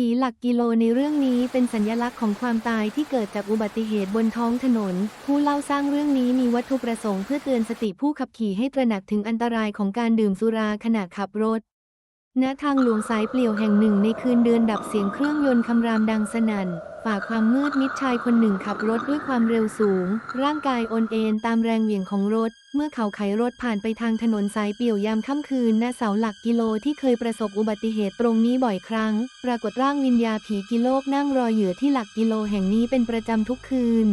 ผีหลักกิโลในเรื่องนี้เป็นสัญลักษณ์ของความตายที่เกิดจากอุบัติเหตุบนท้องถนน ผู้เล่าสร้างเรื่องนี้มีวัตถุประสงค์เพื่อเตือนสติผู้ขับขี่ให้ตระหนักถึงอันตรายของการดื่มสุราขณะขับรถ ณทางหลวงสายเปลี่ยวแห่งหนึ่งในคืนเดือนดับเสียงเครื่องยนต์คำรามดังสนั่น ฝ่าความมืดมิดชายคนหนึ่งขับรถด้วยความเร็วสูง ร่างกายโอนเอ็นตามแรงเหวี่ยงของรถ เมื่อเขาไขรถผ่านไปทางถนนสายเปลี่ยวยามค่ำคืนณเสาหลักกิโลที่เคยประสบอุบัติเหตุตรงนี้บ่อยครั้ง ปรากฏร่างวิญญาผีกิโลกนั่งรอเหยื่อที่หลักกิโลแห่งนี้เป็นประจำทุกคืน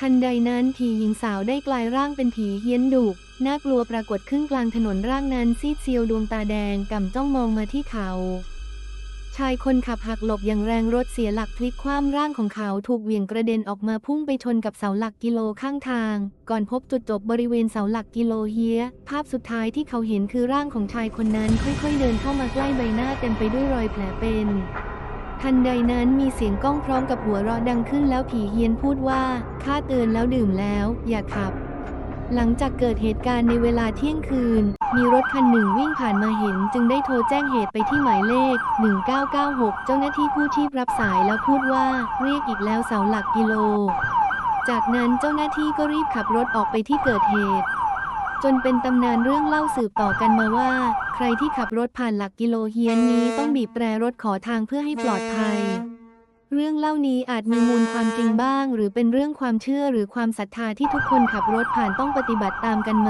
ทันใดนั้นผีหญิงสาวได้กลายร่างเป็นผีเฮี้ยนดุน่ากลัวปรากฏขึ้นกลางถนนร่างนั้นซีดเซียวดวงตาแดงก่ำจ้องมองมาที่เขา ชายคนขับหักหลบอย่างแรงรถเสียหลักพลิกคว่ำร่างของเขาถูกเหวี่ยงกระเด็นออกมาพุ่งไปชนกับเสาหลักกิโลข้างทาง ก่อนพบจุดจบบริเวณเสาหลักกิโลเฮีย ภาพสุดท้ายที่เขาเห็นคือร่างของชายคนนั้นค่อยๆเดินเข้ามาใกล้ใบหน้าเต็มไปด้วยรอยแผลเป็น ทันใดนั้นมีเสียงก้องพร้อมกับหัวเราะดังขึ้นแล้วผีเฮียนพูดว่าข้าเตือนแล้วดื่มแล้ว อย่าขับ หลังจากเกิดเหตุการณ์ในเวลาเที่ยงคืน มีรถคันหนึ่งวิ่งผ่านมาเห็น จึงได้โทรแจ้งเหตุไปที่หมายเลข 1996 เจ้าหน้าที่กู้ชีพรับสายแล้วพูดว่าเรียกอีกแล้วเสาหลักกิโล จากนั้นเจ้าหน้าที่ก็รีบขับรถออกไปที่เกิดเหตุ นเป็นตำนานเรื่องเล่าสืบต่อกันมาว่า ใครที่ขับรถผ่านหลักกิโลเฮียนนี้ต้องบีบแตรรถขอทางเพื่อให้ปลอดภัย เรื่องเล่านี้อาจมีมูลความจริงบ้าง หรือเป็นเรื่องความเชื่อหรือความศรัทธาที่ทุกคนขับรถผ่านต้องปฏิบัติตามกันมา